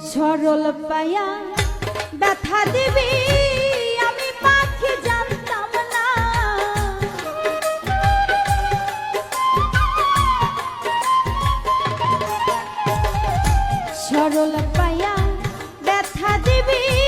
সরল পায়া ব্যথা দিবি সরল পায়া ব্যথা দিবি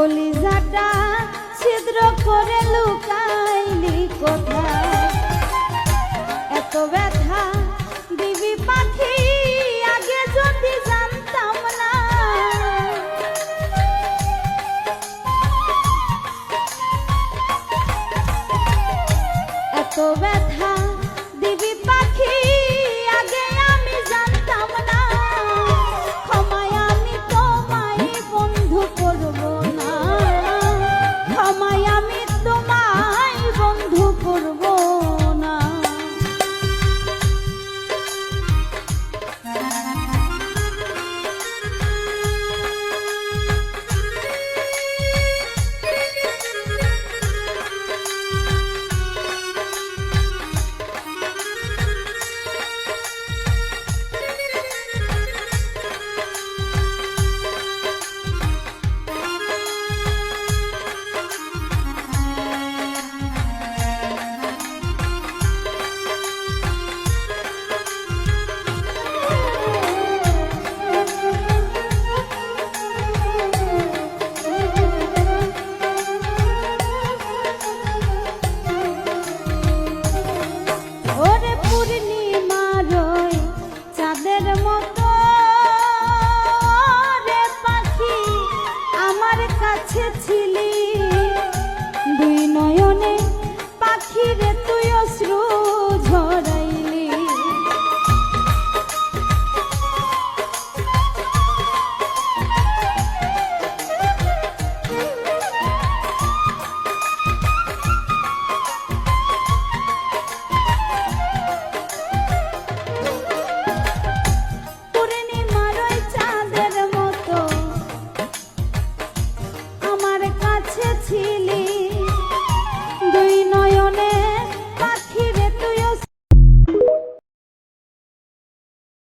কলিজাটা ছিদ্র করে লুকাইলি কোথায়? এত ব্যথা দিবি পাখি